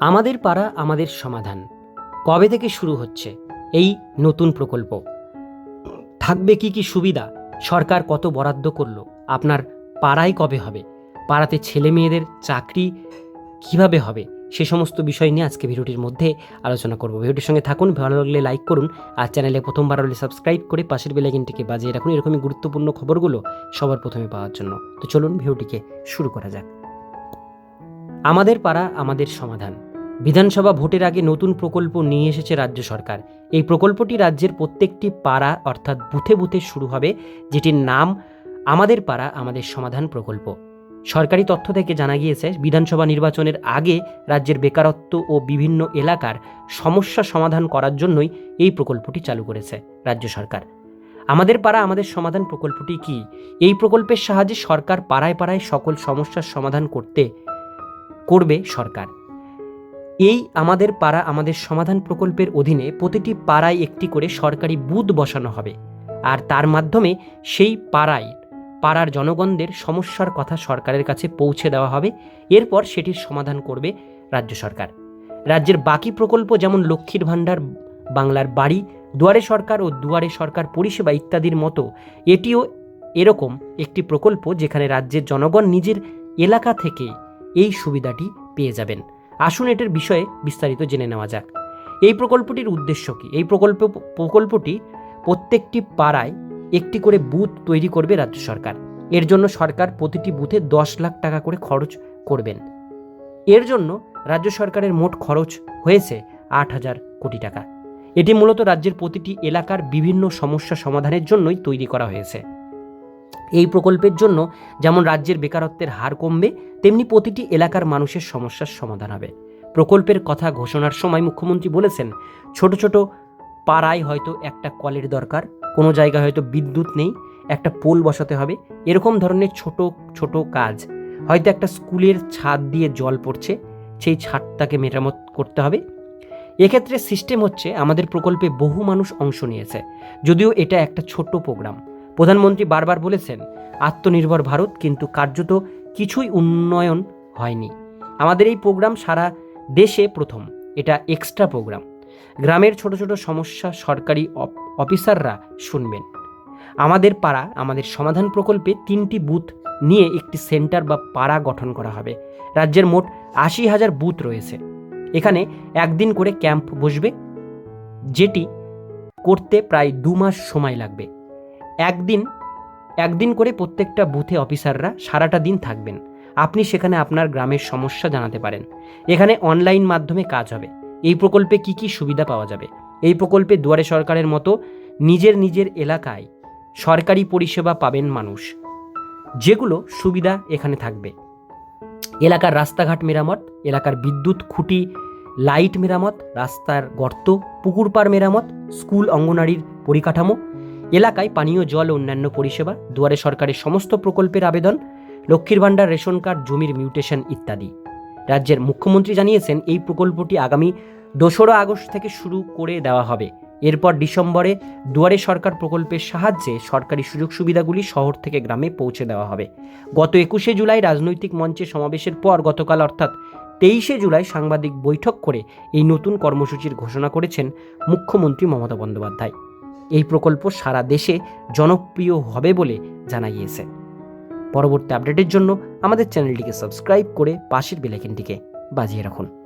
আমাদের পাড়া আমাদের সমাধান। কবে থেকে শুরু হচ্ছে এই নতুন প্রকল্প? থাকবে কি কি সুবিধা? সরকার কত বরাদ্দ করল? আপনার পাড়ায় কবে হবে? পাড়াতে ছেলে মেয়েদের চাকরি কীভাবে হবে? সে সমস্ত বিষয় নিয়ে আজকে ভিডিওটির মধ্যে আলোচনা করব। ভিডিওটির সঙ্গে থাকুন, ভালো লাগলে লাইক করুন আর চ্যানেলে প্রথমবার হলে সাবস্ক্রাইব করে পাশের বেলাইকিনটিকে বাজিয়ে রাখুন। এরকমই গুরুত্বপূর্ণ খবরগুলো সবার প্রথমে পাওয়ার জন্য। তো চলুন ভিডিওটিকে শুরু করা যাক। আমাদের পাড়া আমাদের সমাধান। বিধানসভা ভোটের আগে নতুন প্রকল্প নিয়ে এসেছে রাজ্য সরকার। এই প্রকল্পটি রাজ্যের প্রত্যেকটি পাড়া অর্থাৎ বুথে বুথে শুরু হবে, যেটির নাম আমাদের পাড়া, আমাদের সমাধান প্রকল্প। সরকারি তথ্য থেকে জানা গিয়েছে, বিধানসভা নির্বাচনের আগে রাজ্যের বেকারত্ব ও বিভিন্ন এলাকার সমস্যা সমাধান করার জন্যই এই প্রকল্পটি চালু করেছে রাজ্য সরকার। আমাদের পাড়া, আমাদের সমাধান প্রকল্পটি কি? এই প্রকল্পের সাহায্যে সরকার পাড়ায় পাড়ায় সকল সমস্যার সমাধান করতে, করবে সরকার। এই আমাদের পাড়া আমাদের সমাধান প্রকল্পের অধীনে প্রতিটি পাড়ায় একটি করে সরকারি বুথ বসানো হবে। আর তার মাধ্যমে সেই পাড়ায়, পাড়ার জনগণদের সমস্যার কথা সরকারের কাছে পৌঁছে দেওয়া হবে। এরপর সেটির সমাধান করবে রাজ্য সরকার। রাজ্যের বাকি প্রকল্প যেমন লক্ষ্মীর ভাণ্ডার, বাংলার বাড়ি, দুয়ারে সরকার ও দুয়ারে সরকার পরিষেবা ইত্যাদির মতো এটিও এরকম একটি প্রকল্প যেখানে রাজ্যের জনগণ নিজের এলাকা থেকে এই সুবিধাটি পেয়ে যাবেন। আসুন এটার বিষয়ে বিস্তারিত জেনে নেওয়া যাক। এই প্রকল্পটির উদ্দেশ্য কি? এই প্রকল্প, প্রকল্পটি প্রত্যেকটি পাড়ায় একটি করে বুথ তৈরি করবে রাজ্য সরকার। এর জন্য সরকার প্রতিটি বুথে দশ লাখ টাকা করে খরচ করবেন। এর জন্য রাজ্য সরকারের মোট খরচ হয়েছে আট হাজার কোটি টাকা। এটি মূলত রাজ্যের প্রতিটি এলাকার বিভিন্ন সমস্যা সমাধানের জন্যই তৈরি করা হয়েছে। এই প্রকল্পের জন্য যেমন রাজ্যের বেকারত্বের হার কমবে, তেমনি প্রতিটি এলাকার মানুষের সমস্যার সমাধান হবে। প্রকল্পের কথা ঘোষণার সময় মুখ্যমন্ত্রী বলেছেন, ছোট ছোট পাড়ায় হয়তো একটা কলের দরকার, কোনো জায়গায় হয়তো বিদ্যুৎ নেই, একটা পোল বসাতে হবে, এরকম ধরনের ছোট ছোট কাজ। হয়তো একটা স্কুলের ছাদ দিয়ে জল পড়ছে, সেই ছাদটাকে মেরামত করতে হবে। এক্ষেত্রে সিস্টেম হচ্ছে আমাদের প্রকল্পে বহু মানুষ অংশ নিয়েছে, যদিও এটা একটা ছোট্ট প্রোগ্রাম প্রধানমন্ত্রী বারবার বলেছেন, আত্মনির্ভর ভারত কিন্তু কার্যত কিছুই উন্নয়ন হয়নি। আমাদের এই প্রোগ্রাম সারা দেশে প্রথম। এটা এক্সট্রা প্রোগ্রাম। গ্রামের ছোট ছোট সমস্যা সরকারি অফিসাররা শুনবেন। আমাদের পাড়া, আমাদের সমাধান প্রকল্পে তিনটি বুথ নিয়ে একটি সেন্টার বা পাড়া গঠন করা হবে। রাজ্যের মোট আশি হাজার বুথ রয়েছে। এখানে একদিন করে ক্যাম্প বসবে, যেটি করতে প্রায় দু মাস সময় লাগবে। একদিন একদিন করে প্রত্যেকটা বুথে অফিসাররা সারাটা দিন থাকবেন। আপনি সেখানে আপনার গ্রামের সমস্যা জানাতে পারেন। এখানে অনলাইন মাধ্যমে কাজ হবে। এই প্রকল্পে কি কি সুবিধা পাওয়া যাবে? এই প্রকল্পে দুয়ারে সরকারের মতো নিজের নিজের এলাকায় সরকারি পরিষেবা পাবেন মানুষ। যেগুলো সুবিধা এখানে থাকবে। এলাকার রাস্তাঘাট মেরামত, এলাকার বিদ্যুৎ খুঁটি, লাইট মেরামত, রাস্তার গর্ত, পুকুর পাড় মেরামত, স্কুল অঙ্গনারীর পরিকাঠামো এলাকায় পানীয় জল ও অন্যান্য পরিষেবা, দুয়ারে সরকারের সমস্ত প্রকল্পের আবেদন, লক্ষ্মীর ভাণ্ডার রেশন কার্ড, জমির মিউটেশন ইত্যাদি। রাজ্যের মুখ্যমন্ত্রী জানিয়েছেন, এই প্রকল্পটি আগামী দোসরা আগস্ট থেকে শুরু করে দেওয়া হবে। এরপর ডিসেম্বরে দুয়ারে সরকার প্রকল্পের সাহায্যে সরকারি সুযোগ সুবিধাগুলি শহর থেকে গ্রামে পৌঁছে দেওয়া হবে। গত একুশে জুলাই রাজনৈতিক মঞ্চে সমাবেশের পর গতকাল অর্থাৎ তেইশে জুলাই সাংবাদিক বৈঠক করে এই নতুন কর্মসূচির ঘোষণা করেছেন মুখ্যমন্ত্রী মমতা বন্দ্যোপাধ্যায়। এই প্রকল্প সারা দেশে জনপ্রিয় হবে বলে জানা গিয়েছে পরবর্তী আপডেটের জন্য আমাদের চ্যানেলটিকে সাবস্ক্রাইব করে পাশের বেলাইকেনটিকে বাজিয়ে রাখুন।